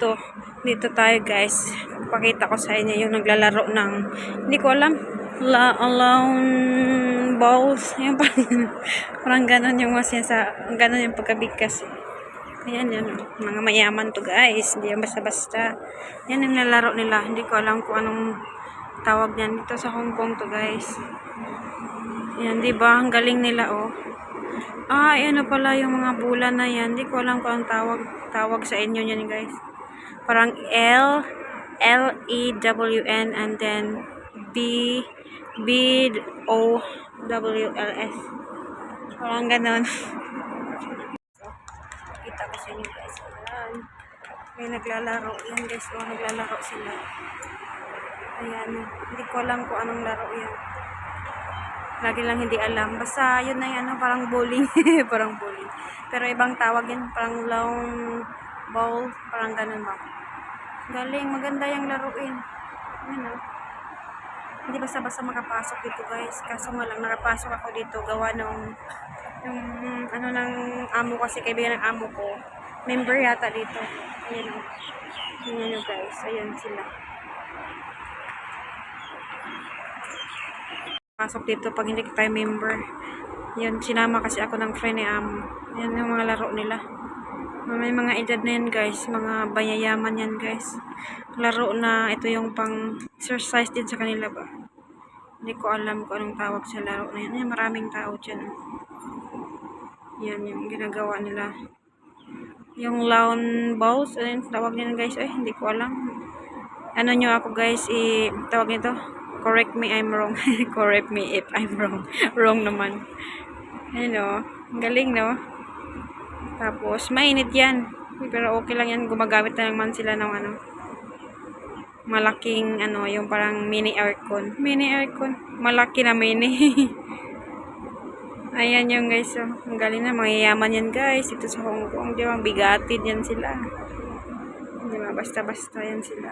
dito. Dito tayo guys. Pakita ko sa inyo yung naglalaro ng, hindi ko alam, la alone balls. Yung parang, parang ganun yung mas sa, ganun yung pagkabigkas. Ayan yan. Mga mayaman to guys. Hindi yan basta-basta. Yan yung nalaro nila. Hindi ko alam kung anong tawag niyan. Dito sa Hong Kong to guys. Yan, di ba? Ang galing nila oh. Ah, ano pala yung mga bulan na yan. Hindi ko alam kung anong tawag, tawag sa inyo yan guys. Parang L, L, E, W, N, and then B, B, O, W, L, S. Parang ganon. Kita ko sa inyo guys. Ayan. May naglalaro. Yan guys. Oh, naglalaro sila. Ayan. Hindi ko alam kung anong laro yan. Lagi lang hindi alam. Basta yun na yan. Parang bowling. parang bowling. Pero ibang tawag yan. Parang long ball. Parang ganun ba. Galing. Maganda yung laruin. Ayan oh. Hindi basta-basta makapasok dito guys. Kaso nga lang nakapasok ako dito. Gawa ng yung ano ng amo kasi kaibigan ng amo ko. Member yata dito. Ayan o. Ayan o guys. Ayan sila. Pasok dito pag hindi tayo member. Yan, sinama kasi ako ng friend ni amo. Yan yung mga laro nila. May mga edad na yan guys. Mga bayayaman yan guys. Laro na ito yung pang exercise din sa kanila ba. Hindi ko alam kung anong tawag sa laro na yan. Ay, maraming tao dyan. Yan yung ginagawa nila. Yung lawn balls, ano yung tawag nila guys? Ay, hindi ko alam. Ano nyo ako guys, i tawag nito? Correct me, I'm wrong. Correct me if I'm wrong. wrong naman. Ayun o. Ang galing no? Tapos, mainit yan. Pero okay lang yan. Gumagamit na naman sila ng ano. Malaking ano, yung parang mini aircon. Mini aircon. Malaki na mini. Ayan yung guys. Oh. Ang galing na. Mayayaman yan guys. Ito sa Hong Kong. Di ba? Bigatid yan sila. Di ba? Basta-basta yan sila.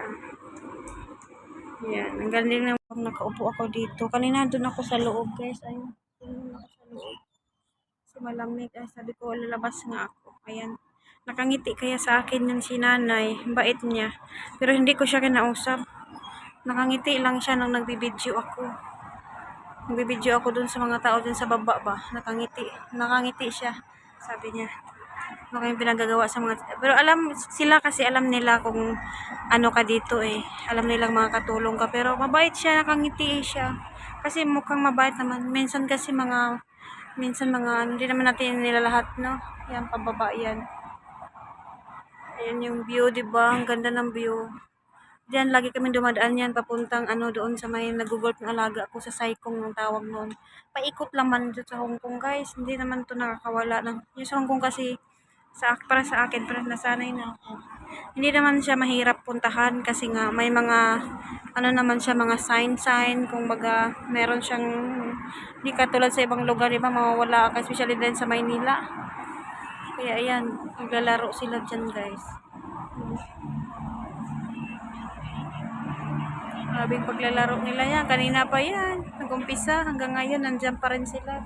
Yan. Ang galing na. Nakaupo ako dito. Kanina doon ako sa loob guys. Ayun. Doon ako sa loob. Kasi malamig. Ay, sabi ko lalabas nga ako. Ayan. Nakangiti kaya sa akin yung si nanay. Ang Bait niya. Pero hindi ko siya kinausap. Nakangiti lang siya nung nagbibideo ako. Nagbibideo ako dun sa mga tao dun sa baba ba. Nakangiti. Nakangiti siya. Sabi niya. Ano kayong pinagagawa sa mga... Pero alam, sila kasi alam nila kung ano ka dito eh. Alam nilang mga katulong ka. Pero mabait siya, nakangiti siya. Kasi mukhang mabait naman. Minsan kasi mga... Minsan mga... Hindi naman natin nila lahat, no? Yan, pababa yan. Ayan yung view, di ba? Ang ganda ng view. Diyan, lagi kami dumadaan yan, papuntang ano doon sa may nagugulp ng alaga ako sa Saikong ng tawag noon. Paikot lang man dito sa Hong Kong, guys. Hindi naman to nakakawala. Ng, yung sa Hong Kong kasi, sa, para sa akin, para nasanay na ako. Hindi naman siya mahirap puntahan kasi nga may mga, ano naman siya, mga sign-sign, kung baga, meron siyang, hindi katulad sa ibang lugar, di ba, mawawala ka, especially din sa Maynila. Kaya ayan, naglalaro sila dyan, guys. Grabing paglalaro nila yan. Kanina pa yan. Nag-umpisa. Hanggang ngayon, nandyan pa rin sila.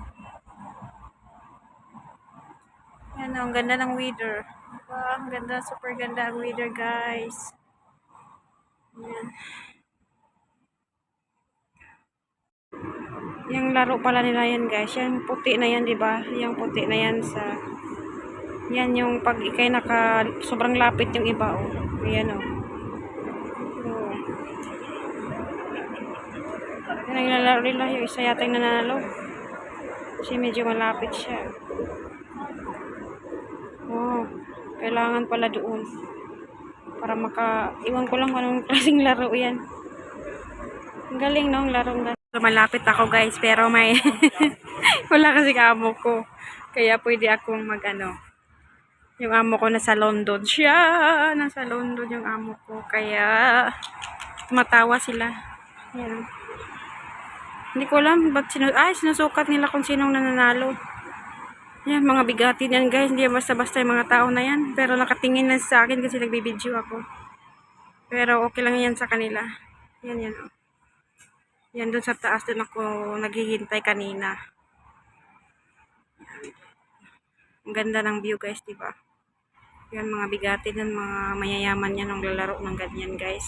Yan, ang ganda ng weather. Diba? Ang ganda, super ganda ang weather, guys. Yan. Yung laro pala nila yan, guys. Yung puti na yan, di ba? Yung puti na yan sa... Yan yung pag ikay naka... Sobrang lapit yung iba, oh. Ayan, oh. Oh. Yan ang nilalaro nila. Yung isa yata yung nanalo. Kasi medyo malapit siya. Oh, kailangan pala doon. Para maka... Iwan ko lang kung anong klaseng laro yan. Ang galing no, ang larong ganun. Malapit ako guys, pero may... Wala kasi kamo ko. Kaya pwede akong mag ano. Yung amo ko nasa London siya. Nasa London yung amo ko. Kaya tumatawa sila. Yan. Hindi ko alam ba't sinu ay, sinusukat nila kung sinong nananalo. Yan, mga bigatin yan guys. Hindi basta-basta yung mga tao na yan. Pero nakatingin na sa akin kasi nagbibideo ako. Pero okay lang yan sa kanila. Yan, yan. Yan, doon sa taas doon ako naghihintay kanina. Ang ganda ng view guys, di ba? Yan, mga bigatin yan, mga mayayaman yan ang lalaro ng ganyan, guys.